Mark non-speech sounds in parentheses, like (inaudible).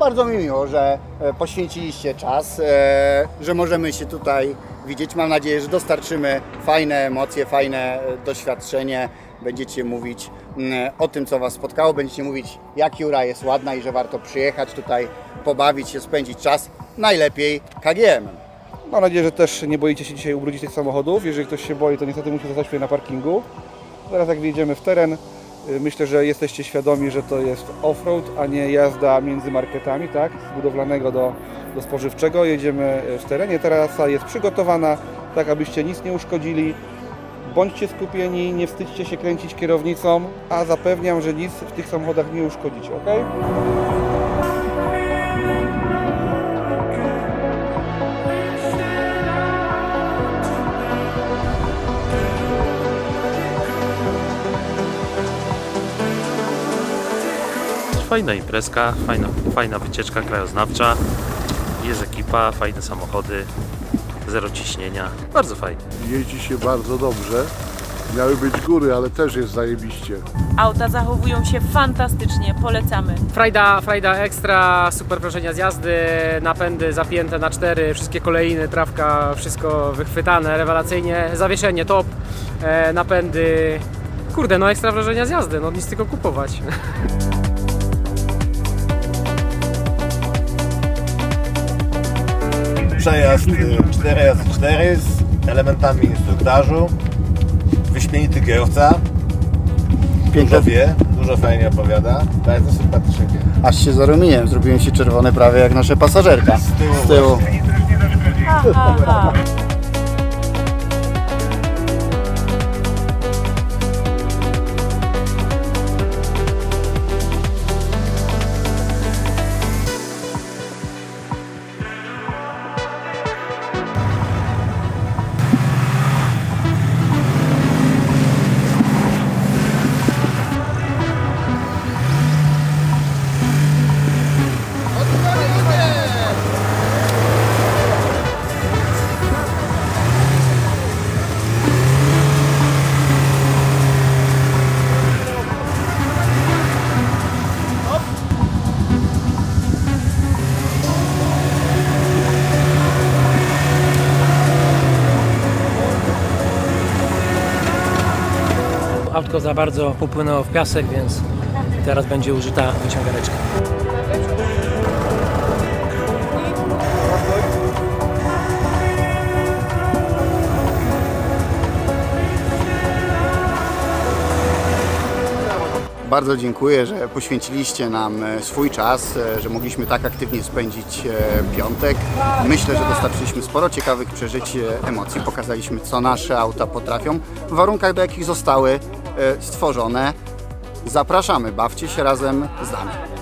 Bardzo mi miło, że e, poświęciliście czas, e, że możemy się tutaj widzieć. Mam nadzieję, że dostarczymy fajne emocje, fajne e, doświadczenie. Będziecie mówić mm, o tym, co Was spotkało, będziecie mówić, jak Jura jest ładna i że warto przyjechać tutaj, pobawić się, spędzić czas. Najlepiej KGM. Mam nadzieję, że też nie boicie się dzisiaj ubrudzić tych samochodów. Jeżeli ktoś się boi, to niestety musi zostać sobie na parkingu. Zaraz jak wyjdziemy w teren, myślę, że jesteście świadomi, że to jest off-road, a nie jazda między marketami, tak? Z budowlanego do, do spożywczego. Jedziemy y, w terenie. Trasa jest przygotowana, tak abyście nic nie uszkodzili. Bądźcie skupieni, nie wstydźcie się kręcić kierownicą, a zapewniam, że nic w tych samochodach nie uszkodzicie, ok? Fajna imprezka, fajna, fajna wycieczka krajoznawcza. Jest ekipa, fajne samochody, zero ciśnienia. Bardzo fajnie. Jeździ się bardzo dobrze. Miały być góry, ale też jest zajebiście. Auta zachowują się fantastycznie, polecamy. Frajda, frajda ekstra, super wrażenia z jazdy, napędy zapięte na cztery, wszystkie kolejny, trawka, wszystko wychwytane, rewelacyjnie, zawieszenie top, e, napędy, kurde, no ekstra wrażenia z jazdy, no nic tylko kupować. (laughs) Przejazd y, 4x4 z elementami instruktażu. Wyśmienity kierowca. Dużo wie, dużo fajnie opowiada. Bardzo sympatycznie. Aż się zarumieniłem, zrobiłem się czerwony prawie jak nasza pasażerka. Z tyłu Z tyłu. Ha, ha, ha. Autko za bardzo popłynęło w piasek, więc teraz będzie użyta wyciągareczka. Bardzo dziękuję, że poświęciliście nam e, swój czas, e, że mogliśmy tak aktywnie spędzić e, piątek. Myślę, że dostarczyliśmy sporo ciekawych przeżyć, emocji. Pokazaliśmy, co nasze auta potrafią w warunkach, do jakich zostały stworzone. Zapraszamy, bawcie się razem z nami.